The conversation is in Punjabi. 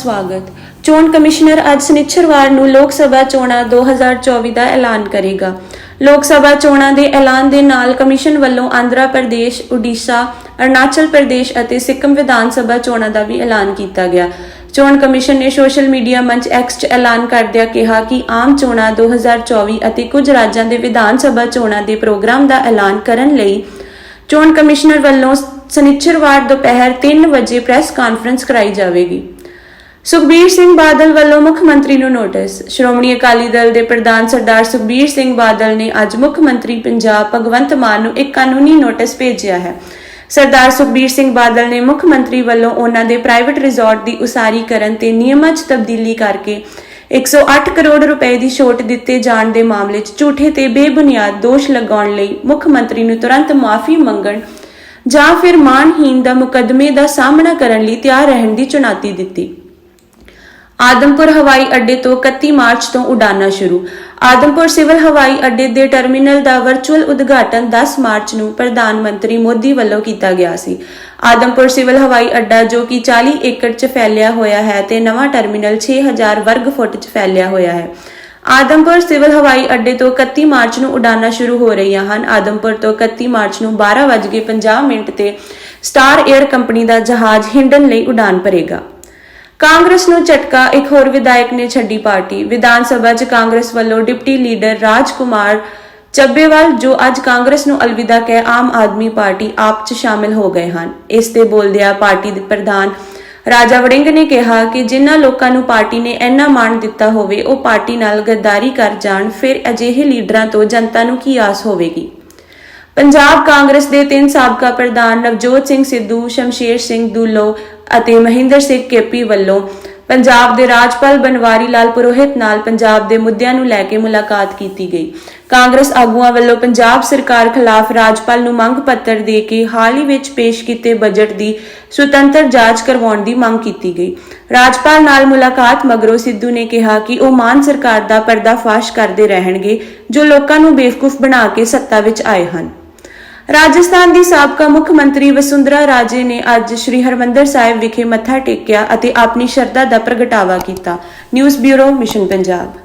ਸਵਾਗਤ। ਚੋਣ ਕਮਿਸ਼ਨਰ ਅੱਜ ਸ਼ਨੀਚਰਵਾਰ ਨੂੰ ਲੋਕ ਸਭਾ ਚੋਣਾਂ 2024 ਦਾ ਐਲਾਨ ਕਰੇਗਾ। ਲੋਕ ਸਭਾ ਚੋਣਾਂ ਦੇ ਐਲਾਨ ਦੇ ਨਾਲ ਕਮਿਸ਼ਨ ਵੱਲੋਂ ਆਂਧਰਾ ਪ੍ਰਦੇਸ਼, ਓਡੀਸ਼ਾ, ਅਰੁਣਾਚਲ ਪ੍ਰਦੇਸ਼ ਅਤੇ ਸਿੱਕਮ ਵਿਧਾਨ ਸਭਾ ਚੋਣਾਂ ਦਾ ਵੀ ਐਲਾਨ ਕੀਤਾ ਗਿਆ। ਚੋਣ ਕਮਿਸ਼ਨ ਨੇ ਸੋਸ਼ਲ ਮੀਡੀਆ ਮੰਚ ਐਕਸ 'ਚ ਐਲਾਨ ਕਰਦਿਆਂ ਕਿਹਾ ਕਿ ਆਮ ਚੋਣਾਂ 2024 ਅਤੇ ਕੁਝ ਰਾਜਾਂ ਦੇ ਵਿਧਾਨ ਸਭਾ ਚੋਣਾਂ ਦੇ ਪ੍ਰੋਗਰਾਮ ਦਾ ਐਲਾਨ ਕਰਨ ਲਈ ਚੋਣ ਕਮਿਸ਼ਨਰ ਵੱਲੋਂ ਸ਼ਨੀਚਰਵਾਰ ਦੁਪਹਿਰ 3 ਵਜੇ ਪ੍ਰੈਸ ਕਾਨਫਰੰਸ ਕਰਾਈ ਜਾਵੇਗੀ। ਸੁਖਬੀਰ ਸਿੰਘ ਬਾਦਲ ਵੱਲੋਂ ਮੁੱਖ ਮੰਤਰੀ ਨੂੰ ਨੋਟਿਸ। ਸ਼੍ਰੋਮਣੀ ਅਕਾਲੀ ਦਲ ਦੇ ਪ੍ਰਧਾਨ ਸਰਦਾਰ ਸੁਖਬੀਰ ਸਿੰਘ ਬਾਦਲ ਨੇ ਅੱਜ ਮੁੱਖ ਮੰਤਰੀ ਪੰਜਾਬ ਭਗਵੰਤ ਮਾਨ ਨੂੰ ਇੱਕ ਕਾਨੂੰਨੀ ਨੋਟਿਸ ਭੇਜਿਆ ਹੈ। ਸਰਦਾਰ ਸੁਖਬੀਰ ਸਿੰਘ ਬਾਦਲ ਨੇ ਮੁੱਖ ਮੰਤਰੀ ਵੱਲੋਂ ਉਹਨਾਂ ਦੇ ਪ੍ਰਾਈਵੇਟ ਰਿਜ਼ੋਰਟ ਦੀ ਉਸਾਰੀ ਕਰਨ ਤੇ ਨਿਯਮਾਂ 'ਚ ਤਬਦੀਲੀ ਕਰਕੇ 108 ਕਰੋੜ ਰੁਪਏ ਦੀ ਛੋਟ ਦਿੱਤੇ ਜਾਣ ਦੇ ਮਾਮਲੇ 'ਚ ਝੂਠੇ ਤੇ ਬੇਬੁਨਿਆਦ ਦੋਸ਼ ਲਗਾਉਣ ਲਈ ਮੁੱਖ ਮੰਤਰੀ ਨੂੰ ਤੁਰੰਤ ਮਾਫੀ ਮੰਗਣ ਜਾਂ ਫਿਰ ਮਾਨਹੀਨ ਦਾ ਮੁਕੱਦਮੇ ਦਾ ਸਾਹਮਣਾ ਕਰਨ ਲਈ ਤਿਆਰ ਰਹਿਣ ਦੀ ਚੁਣੌਤੀ ਦਿੱਤੀ। ਆਦਮਪੁਰ ਹਵਾਈ ਅੱਡੇ ਤੋਂ 31 ਮਾਰਚ ਤੋਂ ਉਡਾਨਾਂ ਸ਼ੁਰੂ। ਆਦਮਪੁਰ ਸਿਵਲ ਹਵਾਈ ਅੱਡੇ ਦੇ ਟਰਮੀਨਲ ਦਾ ਵਰਚੁਅਲ ਉਦਘਾਟਨ 10 ਮਾਰਚ ਨੂੰ ਪ੍ਰਧਾਨ ਮੰਤਰੀ ਮੋਦੀ ਵੱਲੋਂ ਕੀਤਾ ਗਿਆ ਸੀ। ਆਦਮਪੁਰ ਸਿਵਲ ਹਵਾਈ ਅੱਡਾ, ਜੋ ਕਿ 40 ਏਕੜ 'ਚ ਫੈਲਿਆ ਹੋਇਆ ਹੈ ਤੇ ਨਵਾਂ ਟਰਮੀਨਲ 6000 ਵਰਗ ਫੁੱਟ 'ਚ ਫੈਲਿਆ ਹੋਇਆ ਹੈ। ਆਦਮਪੁਰ ਸਿਵਲ ਹਵਾਈ ਅੱਡੇ ਤੋਂ 31 ਮਾਰਚ ਨੂੰ ਉਡਾਨਾਂ ਸ਼ੁਰੂ ਹੋ ਰਹੀਆਂ ਹਨ। ਆਦਮਪੁਰ ਤੋਂ 31 ਮਾਰਚ ਨੂੰ 12:50 ਮਿੰਟ ਤੇ ਸਟਾਰ 에ਅਰ ਕੰਪਨੀ ਦਾ ਜਹਾਜ਼ ਹਿੰਡਨ ਲਈ ਉਡਾਨ ਭਰੇਗਾ। ਕਾਂਗਰਸ ਨੂੰ ਝਟਕਾ, ਇੱਕ ਹੋਰ ਵਿਧਾਇਕ ਨੇ ਛੱਡੀ ਪਾਰਟੀ। ਵਿਧਾਨ ਸਭਾ 'ਚ ਕਾਂਗਰਸ ਵੱਲੋਂ ਡਿਪਟੀ ਲੀਡਰ ਰਾਜ ਕੁਮਾਰ ਚੱਬੇਵਾਲ, ਜੋ ਅੱਜ ਕਾਂਗਰਸ ਨੂੰ ਅਲਵਿਦਾ ਕਹਿ ਆਮ ਆਦਮੀ ਪਾਰਟੀ, ਆਪ 'ਚ ਸ਼ਾਮਿਲ ਹੋ ਗਏ ਹਨ। ਇਸ ਤੇ ਬੋਲਦਿਆਂ ਪਾਰਟੀ ਦੇ ਪ੍ਰਧਾਨ ਰਾਜਾ ਵੜਿੰਗ ਨੇ ਕਿਹਾ ਕਿ ਜਿਨ੍ਹਾਂ ਲੋਕਾਂ ਨੂੰ ਪਾਰਟੀ ਨੇ ਇੰਨਾ ਮਾਣ ਦਿੱਤਾ ਹੋਵੇ, ਉਹ ਪਾਰਟੀ ਨਾਲ ਗੱਦਾਰੀ ਕਰ ਜਾਣ, ਫਿਰ ਅਜਿਹੇ ਲੀਡਰਾਂ ਤੋਂ ਜਨਤਾ ਨੂੰ ਕੀ ਆਸ ਹੋਵੇਗੀ? ਪੰਜਾਬ ਕਾਂਗਰਸ ਦੇ ਤਿੰਨ ਸਾਬਕਾ ਪ੍ਰਧਾਨ ਨਵਜੋਤ ਸਿੰਘ ਸਿੱਧੂ, ਸ਼ਮਸ਼ੇਰ ਸਿੰਘ ਦੁੱਲੋ ਅਤੇ ਮਹਿੰਦਰ ਸਿੰਘ ਕੇਪੀ ਵੱਲੋਂ ਪੰਜਾਬ ਦੇ ਰਾਜਪਾਲ ਬਨਵਾਰੀ ਲਾਲ ਪੁਰੋਹਿਤ ਨਾਲ ਪੰਜਾਬ ਦੇ ਮੁੱਦਿਆਂ ਨੂੰ ਲੈ ਕੇ ਮੁਲਾਕਾਤ ਕੀਤੀ ਗਈ। ਕਾਂਗਰਸ ਆਗੂਆਂ ਵੱਲੋਂ ਪੰਜਾਬ ਸਰਕਾਰ ਖਿਲਾਫ ਰਾਜਪਾਲ ਨੂੰ ਮੰਗ ਪੱਤਰ ਦੇ ਕੇ ਹਾਲ ਹੀ ਵਿੱਚ ਪੇਸ਼ ਕੀਤੇ ਬਜਟ ਦੀ ਸੁਤੰਤਰ ਜਾਂਚ ਕਰਵਾਉਣ ਦੀ ਮੰਗ ਕੀਤੀ ਗਈ। ਰਾਜਪਾਲ ਨਾਲ ਮੁਲਾਕਾਤ ਮਗਰੋਂ ਸਿੱਧੂ ਨੇ ਕਿਹਾ ਕਿ ਉਹ ਮਾਨ ਸਰਕਾਰ ਦਾ ਪਰਦਾਫਾਸ਼ ਕਰਦੇ ਰਹਿਣਗੇ ਜੋ ਲੋਕਾਂ ਨੂੰ ਬੇਵਕੂਫ ਬਣਾ ਕੇ ਸੱਤਾ ਵਿੱਚ ਆਏ ਹਨ। ਰਾਜਸਥਾਨ ਦੀ ਸਾਬਕਾ ਮੁੱਖ ਮੰਤਰੀ ਵਸੁੰਧਰਾ ਰਾਜੇ ਨੇ ਅੱਜ ਸ੍ਰੀ ਹਰਮੰਦਰ ਸਾਹਿਬ ਵਿਖੇ ਮੱਥਾ ਟੇਕਿਆ ਅਤੇ ਆਪਣੀ ਸ਼ਰਧਾ ਦਾ ਪ੍ਰਗਟਾਵਾ ਕੀਤਾ। News bureau, mission Punjab.